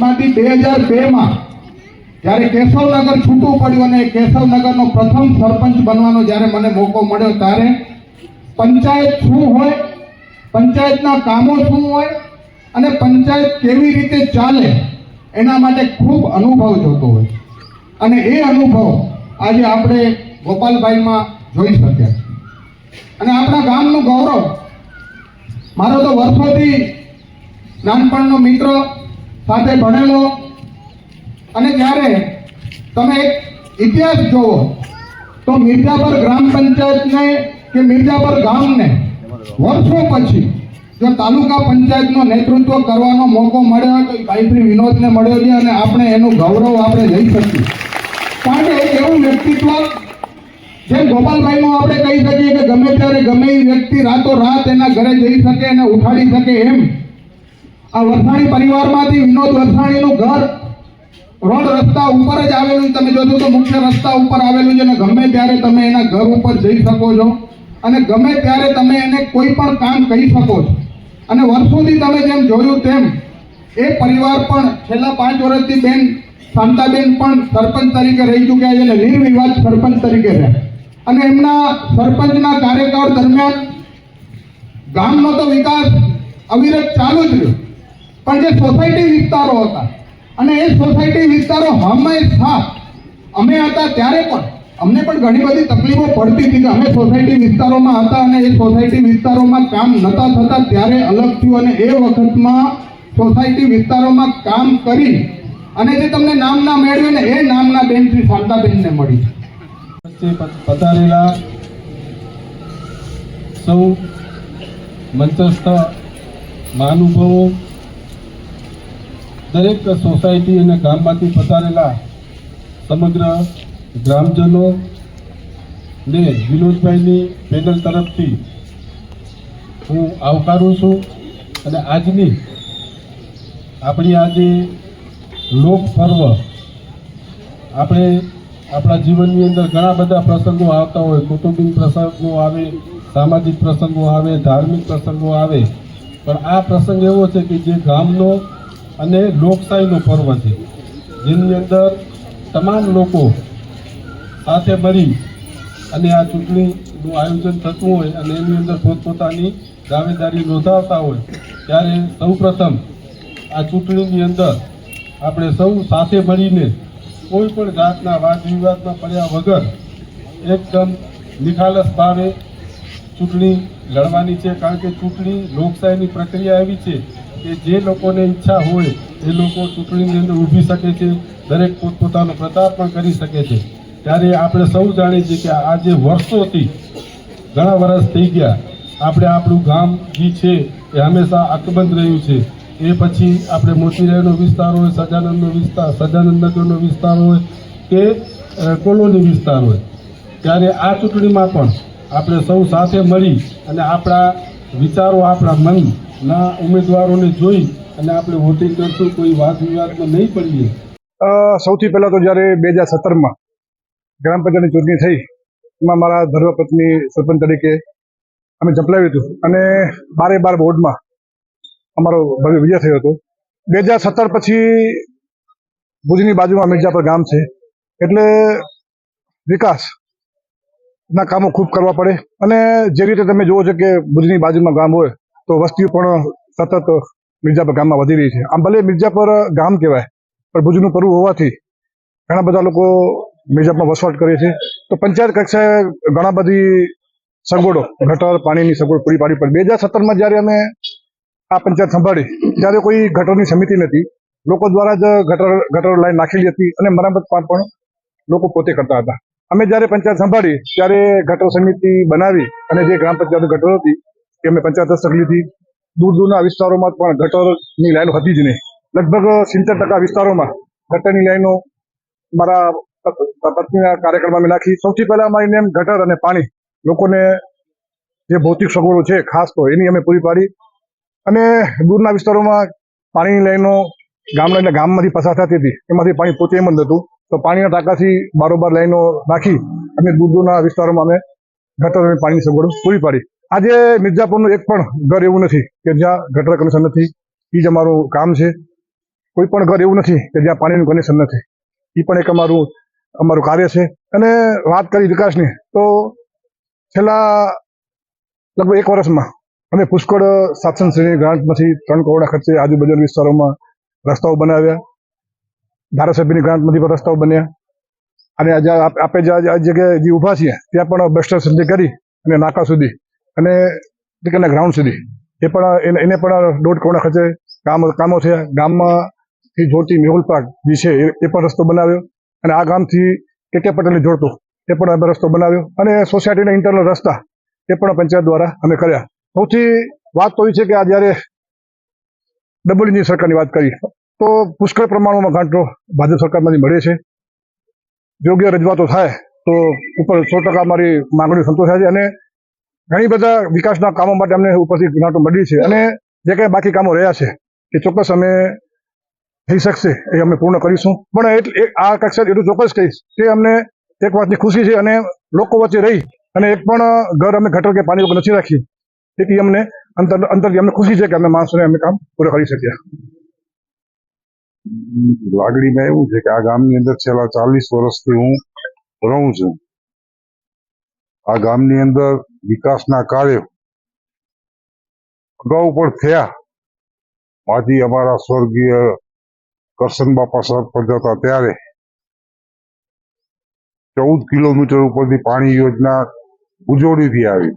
માંથી બે હજાર બેમાં જ્યારે કેશવનગર છૂટું પડ્યું અને કેશવનગરનો પ્રથમ સરપંચ બનવાનો જ્યારે મને મોકો મળ્યો ત્યારે પંચાયત શું હોય, પંચાયતના કામો શું હોય અને પંચાયત કેવી રીતે ચાલે એના માટે ખૂબ અનુભવ જોતો હોય. અને એ અનુભવ આજે આપણે ગોપાલભાઈમાં જોઈ શક્યા. અને આપણા ગામનું ગૌરવ. મારો તો વર્ષોથી નાનપણનો મિત્ર સાથે ભણેલો. અને જ્યારે તમે એક ઇતિહાસ જોવો તો મિર્જાપર ગ્રામ પંચાયતને કે મિર્જાપર ગામને વર્ષો પછી જો તાલુકા પંચાયતનો નેતૃત્વ કરવાનો મોકો મળ્યો તો ભાઈશ્રી વિનોદને મળ્યો છે અને આપણે એનું ગૌરવ આપણે લઈ શકીએ. કારણ કે એક એવું વ્યક્તિત્વ જેમ ગોપાલભાઈનું આપણે કહી શકીએ કે ગમે ત્યારે ગમે એ વ્યક્તિ રાતો રાત એના ઘરે જઈ શકે અને ઉઠાડી શકે એમ આ વરસાણી પરિવારમાંથી વિનોદ વરસાણીનું ઘર રોડ રસ્તા ઉપર જ આવેલું તમે જોજો તો મુખ્ય રસ્તા ઉપર આવેલું છે અને ગમે ત્યારે તમે એના ઘર ઉપર જઈ શકો છો. અને ગમે ત્યારે તમે એને કોઈ પણ કામ કહી શકો છો. અને વર્ષોથી તમે જેમ જોયું તેમ એ પરિવાર પણ છેલ્લા પાંચ વર્ષથી બેન, શાંતાબેન પણ સરપંચ તરીકે રહી ચૂક્યા છે અને નિર્વિવાદ સરપંચ તરીકે રહ્યા અને એમના સરપંચના કાર્યકાળ દરમિયાન ગામનો તો વિકાસ અવિરત ચાલુ જ રહ્યો. પણ જે સોસાયટી વિસ્તારો હતા, અને એ સોસાયટી વિસ્તારો હંમેશા અમે હતા ત્યારે પણ, અમને પણ ઘણી બધી તકલીફો પડતી હતી કે અમે સોસાયટી વિસ્તારોમાં હતા અને એ સોસાયટી વિસ્તારોમાં કામ નતા થતા ત્યારે અલગ થયું અને એ વખતમાં સોસાયટી વિસ્તારોમાં કામ કરી અને જે તમને નામ ના મેળવ્યું ને એ નામના બેન શ્રી શાંતાબેનને મળી. પધારેલા સૌ મંચસ્થ મહાનુભાવો દરેક સોસાયટી અને ગામમાંથી પધારેલા સમગ્ર ગ્રામજનો ને વિનોદભાઈની પેનલ તરફથી હું આવકારું છું અને આજની આપણી આજે લોક પર્વ આપણે આપણા જીવનની અંદર ઘણા બધા પ્રસંગો આવતા હોય, કુટુંબિક પ્રસંગો આવે, સામાજિક પ્રસંગો આવે, ધાર્મિક પ્રસંગો આવે, પણ આ પ્રસંગ એવો છે કે જે ગામનો અને લોકશાહીનો પર્વ છે. જેની અંદર તમામ લોકો સાથે મળી અને આ ચૂંટણીનું આયોજન થતું હોય અને એની અંદર પોતપોતાની દાવેદારી નોંધાવતા હોય, ત્યારે સૌપ્રથમ આ ચૂંટણીની અંદર આપણે સૌ સાથે મળીને કોઈ પણ જાતના વાદ વિવાદમાં પડ્યા વગર એકદમ નિખાલસ ભાવે ચૂંટણી લડવાની છે. કારણ કે ચૂંટણી લોકશાહીની પ્રક્રિયા એવી છે કે જે લોકોને ઈચ્છા હોય, એ લોકો ચૂંટણીની અંદર ઊભી શકે છે, દરેક પોતપોતાનો પ્રચાર પણ કરી શકે છે. ત્યારે આપણે સૌ જાણીએ છીએ કે આજે વર્ષોથી ઘણા વર્ષ થઈ ગયા, આપણે આપણું ગામ જે છે એ હંમેશા અકબંધ રહ્યું છે. એ પછી આપણે મોતીરાયનો વિસ્તાર હોય સજાનંદનો વિસ્તાર સજાનંદ નગરનો વિસ્તાર હોય કે કોલોની વિસ્તાર હોય. ત્યારે આ ચૂંટણીમાં પણ આપણે સૌ સાથે મળી અને આપણા વિચારો, આપણા મનના ઉમેદવારોને જોઈ અને આપણે વોટિંગ કરશું, કોઈ વાદ વિવાદમાં નહીં પડીએ. સૌથી પહેલાં તો જ્યારે બે હજાર સત્તરમાં ગ્રામ પંચાયતની ચૂંટણી થઈ, એમાં મારા ધર્મપત્ની સરપંચ તરીકે અમે ઝંપલાવ્યું હતું. અને બારે બાર વોર્ડમાં અમારો ભવ્ય વિજય થયો હતો. બે હજાર સત્તર પછી ભુજની બાજુમાં મિર્જાપર ગામ છે. એટલે વિકાસ ના કામો ખૂબ કરવા પડે. અને જે રીતે તમે જુઓ છો કે ભુજની બાજુમાં ગામ હોય તો વસ્તીઓ પણ સતત મિર્જાપર ગામમાં વધી રહી છે. આમ ભલે મિર્જાપર ગામ કહેવાય, પણ ભુજનું પરવું હોવાથી ઘણા બધા લોકો મિર્જાપમાં વસવાટ કરે છે. તો પંચાયત કક્ષાએ ઘણા બધી સગવડો, ગટર, પાણીની સગવડ પૂરી પાડી પડી બે હજાર સત્તરમાં જ્યારે અમે આ પંચાયત સંભાળી, ત્યારે કોઈ ગટરની સમિતિ નથી લોકો દ્વારા જ ગટર ગટર લાઈન નાખેલી હતી અને મરામત પણ લોકો પોતે કરતા હતા. અમે જ્યારે પંચાયત સંભાળી, ત્યારે ગટર સમિતિ બનાવી અને જે ગ્રામ પંચાયત ગટર હતી એ અમે પંચાયત દસ્તક લીધી દૂર દૂરના વિસ્તારોમાં પણ ગટરની લાઈનો હતી જ નહીં. લગભગ સિત્તેર ટકા વિસ્તારોમાં ગટરની લાઈનો મારા પત્નીના કાર્યક્રમમાં અમે નાખી. સૌથી પહેલા અમારી નેમ ગટર અને પાણી. લોકોને જે ભૌતિક સગવડો છે, ખાસ તો એની અમે પૂરી પાડી. અને દૂરના વિસ્તારોમાં પાણીની લાઈનો ગામના એટલે ગામમાંથી પસાર થતી હતી. એમાંથી પાણી પોતે એમ જ હતું તો પાણીના ટાંકાથી બારોબાર લાઈનો નાખી અને દૂર દૂરના વિસ્તારોમાં અમે ગટર અને પાણીની સગવડો પૂરી પાડી. આજે મિર્જાપુરનું એક પણ ઘર એવું નથી કે જ્યાં ગટર કનેક્શન નથી. એ જ અમારું કામ છે. કોઈ પણ ઘર એવું નથી કે જ્યાં પાણીનું કનેક્શન નથી. એ પણ એક અમારું અમારું કાર્ય છે. અને વાત કરી વિકાસની, તો છેલ્લા લગભગ એક વર્ષમાં અમે પુષ્કળ સાતસન શ્રેણી ગ્રાન્ટમાંથી ત્રણ કરોડના ખર્ચે આજુબાજુના વિસ્તારોમાં રસ્તાઓ બનાવ્યા. ધારાસભ્યની ગ્રાન્ટમાંથી પણ રસ્તાઓ બન્યા. અને આજે આપણે આપે જે જગ્યાએ જે ઊભા છીએ, ત્યાં પણ બસ્ટર સુધી કરી અને નાકા સુધી અને ક્રિકેટના ગ્રાઉન્ડ સુધી. એ પણ, એને પણ દોઢ કરોડના ખર્ચે કામ કામો થયા. ગામમાંથી જોડતી મેહુલ પાર્ક જે છે, એ પણ રસ્તો બનાવ્યો. અને આ ગામથી કે કે પટેલને જોડતો, એ પણ અમે રસ્તો બનાવ્યો. અને સોસાયટીના ઇન્ટરનલ રસ્તા, એ પણ પંચાયત દ્વારા અમે કર્યા. સૌથી વાત તો એ છે કે આ જ્યારે ડબલ ઇન્જિન સરકારની વાત કરી, તો પુષ્કળ પ્રમાણમાં ગ્રાન્ટો ભાજપ સરકારમાંથી મળે છે. યોગ્ય રજૂઆતો થાય તો ઉપર સો ટકા મારી માંગણીઓ સંતોષાય છે. અને ઘણી બધા વિકાસના કામો માટે અમને ઉપરથી ગ્રાન્ટો મળી છે અને જે કંઈ બાકી કામો રહ્યા છે, એ ચોક્કસ અમે થઈ શકશે, એ અમે પૂર્ણ કરીશું. પણ એટલે આ કક્ષા એટલું ચોક્કસ કહીશ, કે અમને એક વાતની ખુશી છે અને લોકો વચ્ચે રહી અને એક પણ ઘર અમે ગટર કે પાણી વગર નથી રાખ્યું. તેથી અમને અંતર, અંતરથી અમને ખુશી છે કે અમે માણસોને અમે કામ પૂરા કરી શક્યા. લાગણીમાં એવું છે કે આ ગામની અંદર છેલ્લા ચાલીસ વર્ષથી હું રહું છું. આ ગામની અંદર વિકાસના કાર્યો અગાઉ પણ થયા. માજી અમારા સ્વર્ગીય કરશન બાપા સરપંચ હતા ત્યારે ચૌદ કિલોમીટર ઉપરથી પાણી યોજના ઉજવણીથી આવી.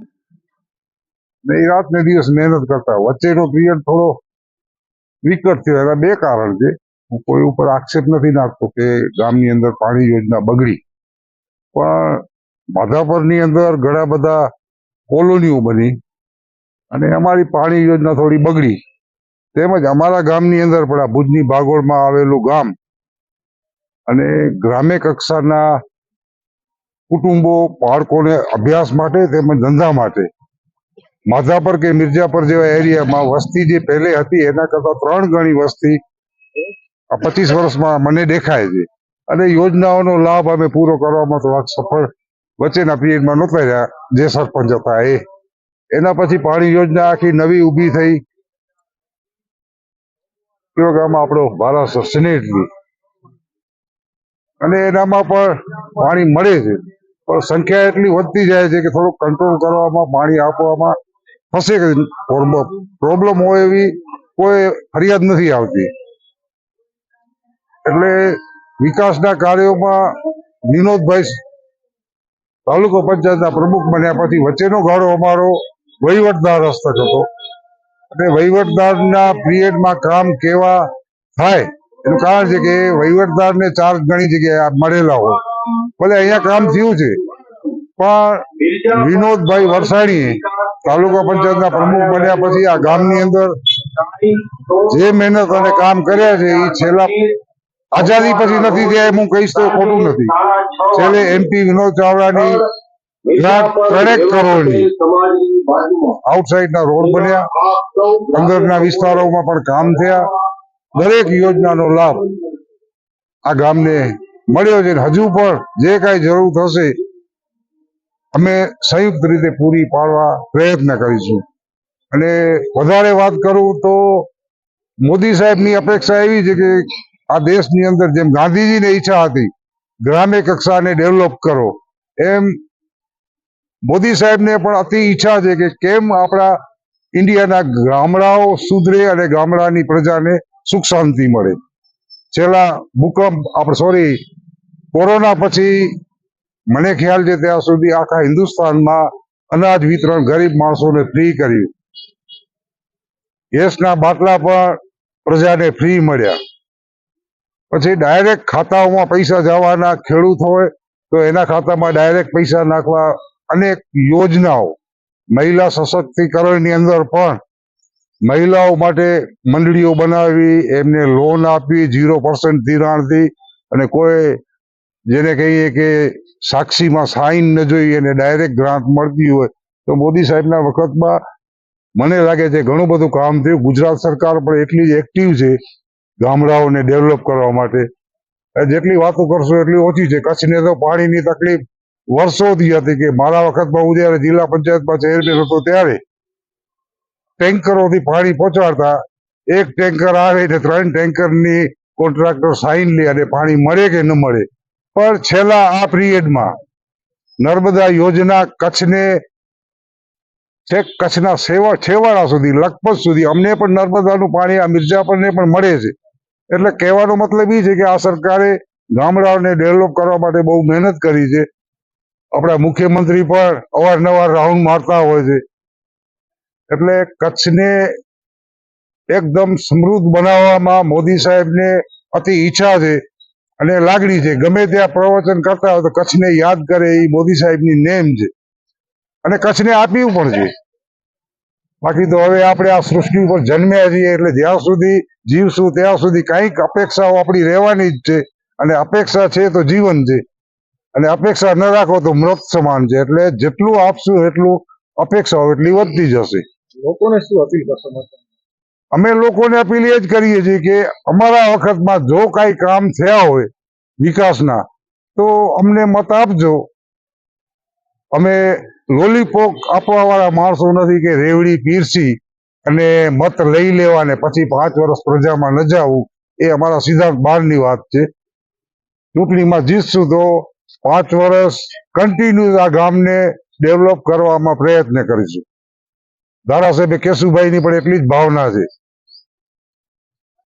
ને એ રાત ને દિવસ મહેનત કરતા. વચ્ચેનો પિરિયડ થોડો વિકટ થયો. એના બે કારણ છે. હું કોઈ ઉપર આક્ષેપ નથી નાખતો કે ગામની અંદર પાણી યોજના બગડી. પણ માધાપરની અંદર ઘણા બધા કોલોનીઓ બની અને અમારી પાણી યોજના થોડી બગડી. તેમજ અમારા ગામની અંદર પણ આ ભુજની ભાગોળમાં આવેલું ગામ અને ગ્રામ્ય કક્ષાના કુટુંબો, બાળકોને અભ્યાસ માટે તેમજ ધંધા માટે માધાપર કે મિર્જાપર જેવા એરિયામાં વસ્તી જે પહેલે હતી એના કરતા ત્રણ ગણી વસ્તી પચીસ વર્ષમાં મને દેખાય છે. અને યોજનાઓનો લાભ અમે પૂરો કરવામાં થોડાક સફળ વચ્ચેના પીરિયડમાં નહોતા રહ્યા, જે સરપંચ હતા એ. એના પછી પાણી યોજના આખી નવી ઊભી થઈ. કયો ગામ આપણો બારાસર સિનેટની. અને એનામાં પણ પાણી મળે છે. પણ સંખ્યા એટલી વધતી જાય છે કે થોડુંક કંટ્રોલ કરવામાં, પાણી આપવામાં ફસે પ્રોબ્લેમ હોય એવી કોઈ ફરિયાદ નથી આવતી. એટલે વિકાસના કાર્યોમાં વિનોદભાઈ તાલુકો પંચાયતના પ્રમુખ બન્યા પછી વચ્ચેનો ગાળો અમારો વહીવટદાર હસ્તક હતો. અને વહીવટદારના પિરિયડમાં કામ કેવા થાય, એનું કારણ છે કે વહીવટદારને ચાર ઘણી જગ્યાએ મળેલા હોય. ભલે અહીંયા કામ થયું છે, પણ વિનોદભાઈ વરસાણીએ તાલુકા પંચાયતના પ્રમુખ બન્યા પછી આ ગામની અંદર જે મહેનત અને કામ કર્યા છે એ છેલ્લા આઝાદી પછી નથી થયા હું કહીશ તો ખોટું નથી. છેલ્લે એમપી વિનોદ ચાવડાની ત્રણેક કરોડની આઉટસાઇડના રોડ બન્યા. અંદરના વિસ્તારોમાં પણ કામ થયા. દરેક યોજનાનો લાભ આ ગામને મળ્યો છે. હજુ પણ જે કાંઈ જરૂર થશે અમે સંયુક્ત રીતે પૂરી પાડવા પ્રયત્ન કરીશું. અને વધારે વાત કરું તો મોદી સાહેબની અપેક્ષા એવી છે કે આ દેશની અંદર જેમ ગાંધીજીને ઈચ્છા હતી, ગ્રામ્ય કક્ષાને ડેવલપ કરો, એમ મોદી સાહેબને પણ અતિ ઈચ્છા છે કે કેમ આપણા ઇન્ડિયાના ગામડાઓ સુધરે અને ગામડાની પ્રજાને સુખ શાંતિ મળે. છેલ્લા ભૂકંપ, આપણે સોરી કોરોના પછી મને ખ્યાલ છે ત્યાં સુધી આખા હિન્દુસ્તાનમાં અનાજ વિતરણ ગરીબ માણસોને ફ્રી કર્યું. ગેસના બાટલા પણ પ્રજાને ફ્રી મળ્યા. પછી ડાયરેક્ટ ખાતાઓમાં પૈસા જવાના, ખેડૂત હોય તો એના ખાતામાં ડાયરેક્ટ પૈસા નાખવા અનેક યોજનાઓ. મહિલા સશક્તિકરણની અંદર પણ મહિલાઓ માટે મંડળીઓ બનાવી, એમને લોન આપવી ઝીરો પર્સન્ટ ધિરાણથી અને કોઈ જેને કહીએ કે સાક્ષીમાં સાઈન ન જોઈએ અને ડાયરેક્ટ ગ્રાન્ટ મળતી હોય તો મોદી સાહેબના વખતમાં મને લાગે છે ઘણું બધું કામ થયું. ગુજરાત સરકાર પણ એટલી જ એક્ટિવ છે ગામડાઓને ડેવલપ કરવા માટે. જેટલી વાતો કરશો એટલી ઓછી છે. કચ્છને તો પાણીની તકલીફ વર્ષોથી હતી કે મારા વખતમાં હું જયારે જિલ્લા પંચાયતમાં ચેરમેન હતો ત્યારે ટેન્કરોથી પાણી પહોંચાડતા એક ટેન્કર આવે એટલે ત્રણ ટેન્કરની કોન્ટ્રાક્ટર સાઈન લે અને પાણી મળે કે ન મળે. પણ છેલ્લા આ પિરિયડમાં નર્મદા યોજના કચ્છને છેક કચ્છના સેવા છેવાડા સુધી, લખપત સુધી અમને પણ નર્મદાનું પાણી, આ મિર્જાપરને પણ મળે છે. એટલે કહેવાનો મતલબ એ છે કે આ સરકારે ગામડાઓને ડેવલપ કરવા માટે બહુ મહેનત કરી છે. આપણા મુખ્યમંત્રી પણ અવારનવાર રાઉન્ડ મારતા હોય છે. એટલે કચ્છને એકદમ સમૃદ્ધ બનાવવામાં મોદી સાહેબને અતિ ઈચ્છા છે અને લાગણી છે. ગમે ત્યાં પ્રવચન કરતા હોય તો કચ્છને યાદ કરે એ મોદી સાહેબની નેમ છે. અને કચ્છને આપ્યું પણ છે. બાકી તો હવે આપણે આ સૃષ્ટિ ઉપર જન્મ્યા છીએ એટલે જ્યાં સુધી જીવશું ત્યાં સુધી કંઈક અપેક્ષાઓ આપણી રહેવાની જ છે. અને અપેક્ષા છે તો જીવન છે. અને અપેક્ષા ન રાખો તો મૃત સમાન છે. એટલે જેટલું આપશું એટલું અપેક્ષાઓ એટલી વધતી જશે. લોકોને શું અપીલ કરશો અમે લોકોને અપીલ એ જ કરીએ છીએ કે અમારા વખતમાં જો કાંઈ કામ થયા હોય વિકાસના તો અમને મત આપજો. અમે લોલીપોપ આપવા વાળા માણસો નથી કે રેવડી, પીરસી અને મત લઈ લેવા ને પછી પાંચ વર્ષ પ્રજામાં ન જવું, એ અમારા સિદ્ધાંત બહારની વાત છે. ચૂંટણીમાં જીતશું તો પાંચ વર્ષ કન્ટિન્યુ આ ગામને ડેવલપ કરવામાં પ્રયત્ન કરીશું. ધારાસાહેબે કેશુભાઈની પણ એટલી જ ભાવના છે.